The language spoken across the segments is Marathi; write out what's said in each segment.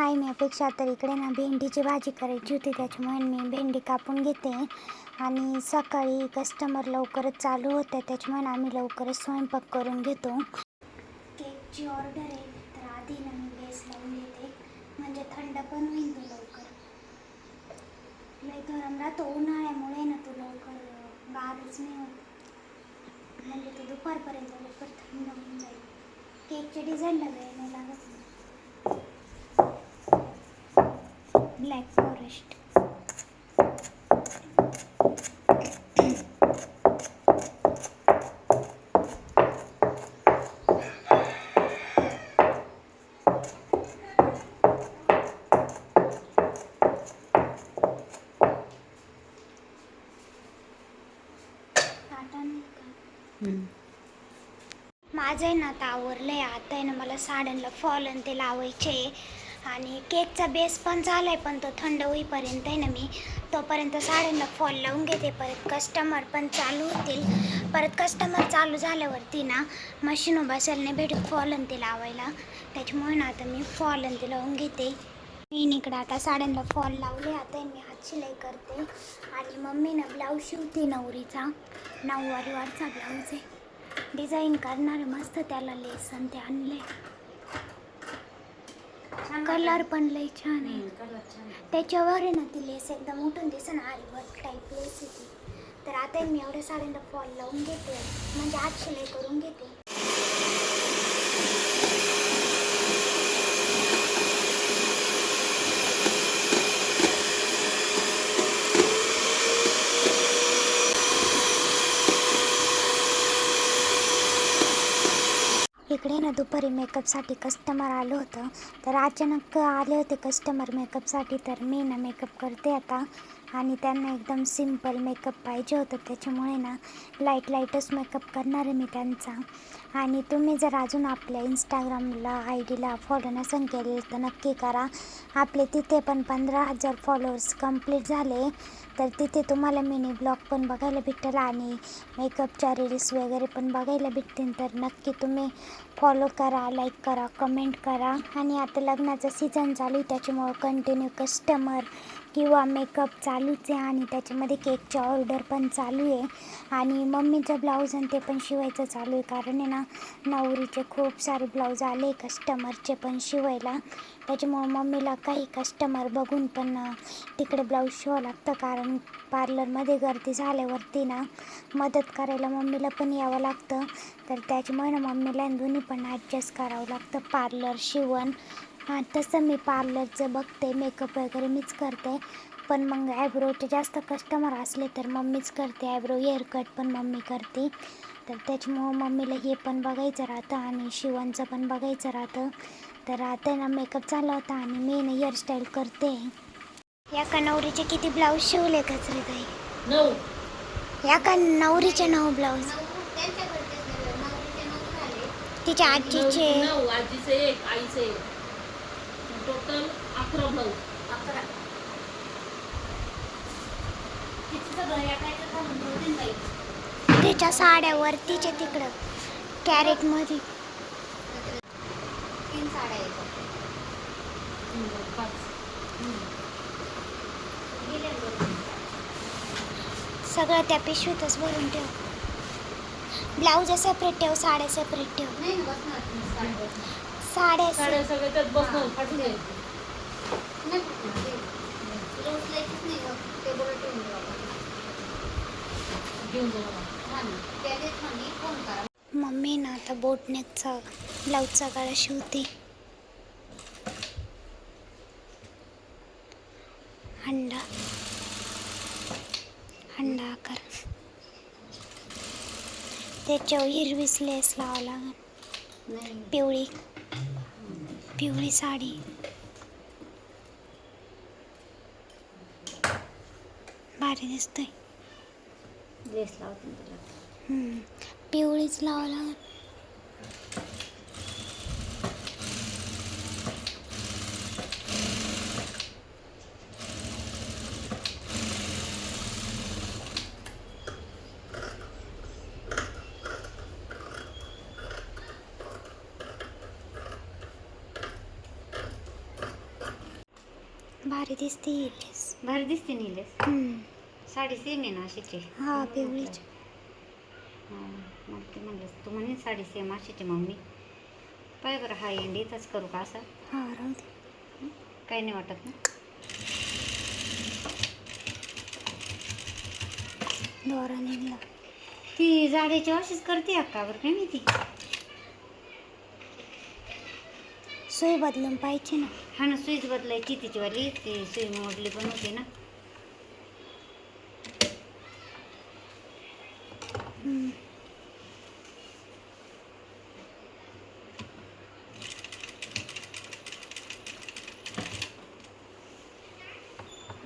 हाय मी अपेक्षा तर इकडे ना भेंडीची भाजी करायची होती त्याच्यामुळे मी भेंडी कापून घेते. आणि सकाळी कस्टमर लवकरच चालू होते त्याच्यामुळे आम्ही लवकरच स्वयंपाक करून घेतो. केकची ऑर्डर आहे तर आधी ना मी बेस लावून घेते. म्हणजे थंड पण होईल तो लवकर. लय गरम राहतो उन्हाळ्यामुळे ना तो लवकर बारच गारच नाही होत. म्हणजे तो दुपारपर्यंत लवकर थंड होऊन जाईल. केकची डिझाईनला वेळ नाही लागत. ब्लॅक फॉरेस्ट माझं आहे ना आता आवरलं आहे आता आहे ना मला साड्यांना फॉल आणि ते लावायचे. आणि केकचा बेस पण झाला आहे पण तो थंड होईपर्यंत आहे ना मी तोपर्यंत साड्यांना फॉल लावून घेते. परत कस्टमर पण चालू होतील. परत कस्टमर चालू झाल्यावरती ना मशीन बसायला नाही भेटत फॉल आणि ते लावायला. त्याच्यामुळे ना आता मी फॉल आणि ते लावून घेते. मी इकडं आता साड्यांना फॉल लावले. आता मी हात शिलाई करते. आणि मम्मी ना ब्लाऊज शिवते नवरीचा. नऊवारी वारचा ब्लाऊज आहे. डिझाईन करणार मस्त त्याला लेस आणि ते आणले. कलर पण लय छान आहे. त्याच्यावर आहे ना ती लेस एकदम उठून दिसे ना आरी वर्क टाईप लेस आहे ती. तर आता मी एवढ्या साड्यांना फॉल लावून घेते. म्हणजे आज शिलाई करून घेते. इकडे ना दुपारी मेकअपसाठी कस्टमर आलं होतं. तर अचानक आले होते कस्टमर मेकअपसाठी तर मी ना मेकअप करते आता. आणि त्यांना एकदम सिंपल मेकअप पाहिजे होतं. त्याच्यामुळे ना लाइट लाईटच मेकअप करणार आहे मी त्यांचा. आणि तुम्ही जर अजून आपल्या इंस्टाग्रामला आय डीला फॉलो नसेल केले तर नक्की करा. आपले तिथे पण पंधरा हजार फॉलोअर्स कंप्लीट झाले. तर तिथे तुम्हाला मिनी ब्लॉग पण बघायला भेटेल आणि मेकअपच्या रील्स वगैरे पण बघायला भेटतील. तर नक्की तुम्ही फॉलो करा लाईक करा कमेंट करा. आणि आता लग्नाचं सीझन चालू आहे त्याच्यामुळं कंटिन्यू कस्टमर किंवा मेकअप चालूच आहे आणि त्याच्यामध्ये केकची ऑर्डर पण चालू आहे. आणि मम्मीचं ब्लाऊज आणि ते पण शिवायचं चालू आहे. कारण आहे ना नवरीचे खूप सारे ब्लाऊज आले कस्टमरचे पण शिवायला. त्याच्यामुळं मम्मीला काही कस्टमर बघून पण तिकडे ब्लाऊज शिवावं लागतं. कारण पार्लरमध्ये गर्दी झाल्यावरती ना मदत करायला मम्मीला पण यावं लागतं. तर त्याच्यामुळे ना मम्मीला आणि दोन्ही पण ॲडजस्ट करावं लागतं. पार्लर शिवण हां तसं मी पार्लरचं बघते मेकअप वगैरे मीच करते. पण मग ॲब्रोचे जास्त कस्टमर असले तर मम्मीच करते. ॲब्रो हेअरकट पण मम्मी करते. तर त्याच्यामुळं मम्मीला हे पण बघायचं राहतं आणि शिवणचं पण बघायचं राहतं. तर आता ना मेकअप चालला होता आणि मी ना हेअरस्टाईल करते. या का नवरीचे किती ब्लाऊज शिवले कचरे ताई? या का नवरीचे नऊ ब्लाऊज तिच्या आजीचे? नऊ. आजीचे एक आईचे टोटल अकरा ब्लाऊज अकरा. तिच्या साड्यावरतीचे तिकडं. कॅरेटमध्ये तीन साड्या पाच. सगळं त्या पिशवीतच भरून ठेव. ब्लाऊज सेपरेट ठेव साड्या सेपरेट ठेव. साड्या. साड्या साड्या से- सगळ्या त्यात बसणार फाटून जाईल नाही बसणार ते. तुला उचलायचीच नाही गं. टेबलवर ठेवून देऊ आपण. घेऊन जाऊ मला. हा ना. त्यानेच म्हणे फोन करा मम्मी ना आता बोटनेकचा ब्लाऊजचा गळा शिवते हंडा हंडा आकार त्याच्यावर हिरवीच लेस लावावं लागेल नाही पिवळी पिवळी साडी. भारी दिसतंय. ड्रेस लावते. पिवळीच लावावं लागेल भारी दिसते ही ड्रेस भारी दिसते निलेस. साडी सेम आहे ना अशीची हा पिवळीची. मग ते म्हणलं तू म्हणे साडी सेम अशीची मम्मी. पाय बरं हा एंड इथंच करू का असा? हा राहू दे. काही नाही वाटत ना. दोरा निघला. ती जाड्याची अशीच करते अक्का बरं काय माहिती? सुई बदलून पाहिजे ना. हा ना सुईच बदलायची. तिचीवाली ती सुई मोडली पण होती ना.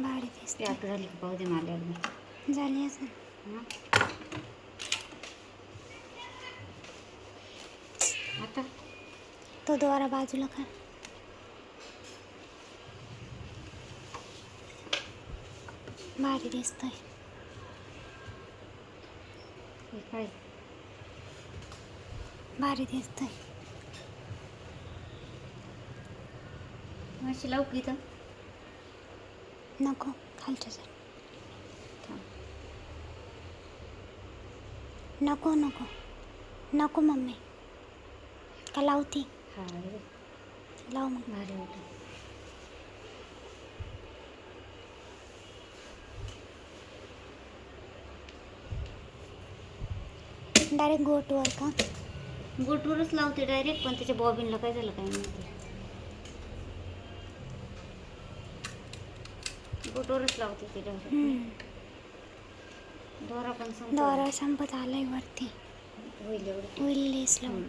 भारी दिसते. पॅक झाली का? पाहू दे मला एकदा. झाली असं हं? आता? तो दोरा बाजूला कर. भारी दिसतोय. काय? भारी दिसतोय. अशी लावू की इथं? नको खालच्या थांब. नको नको. नको मम्मी. का लावती. लाव मग भारी वाटत डायरेक्ट गोटवर का? गोटवरच लावते डायरेक्ट पण त्याच्या बॉबिनला काय झालं काय माहिती. गोटवरच लावते ते डायरेक्ट. दोरा पण. दोरा संपत आलाय वरती. होईल एवढं. होईल लेस लावून.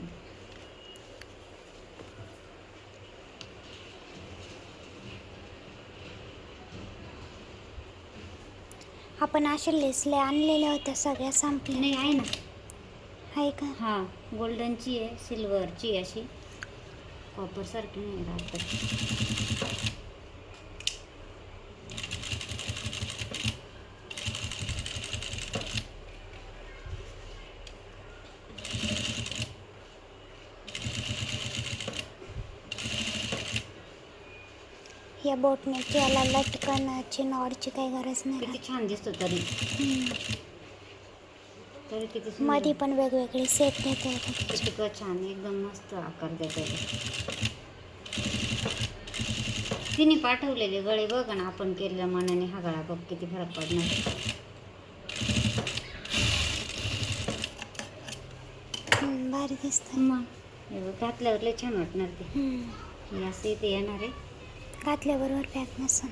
आपण असे लेसले आणलेल्या होत्या सगळ्या संपल्या. नाही आहे ना. आहे का? हा गोल्डनची आहे सिल्वरची आहे अशी. कॉपर सारखी नाही राहत. या बोटनेची याला लटकनची नॉडची काही गरज नाही किती. छान दिसतो तरी. हम्म. तरी किती सुंदर. मध्ये पण वेगवेगळे सेट येतात किती छान एकदम मस्त आकार देतो तिने पाठवलेले गळे बघ ना आपण केलेल्या मनाने हा गळा बघ किती फरक पडणार. हम्म, भारी दिसत मग हे बघ, घातल्यावर लय छान वाटणार ते. हे असं इथे येणार आहे. घातल्याबरोबर पॅक नसन.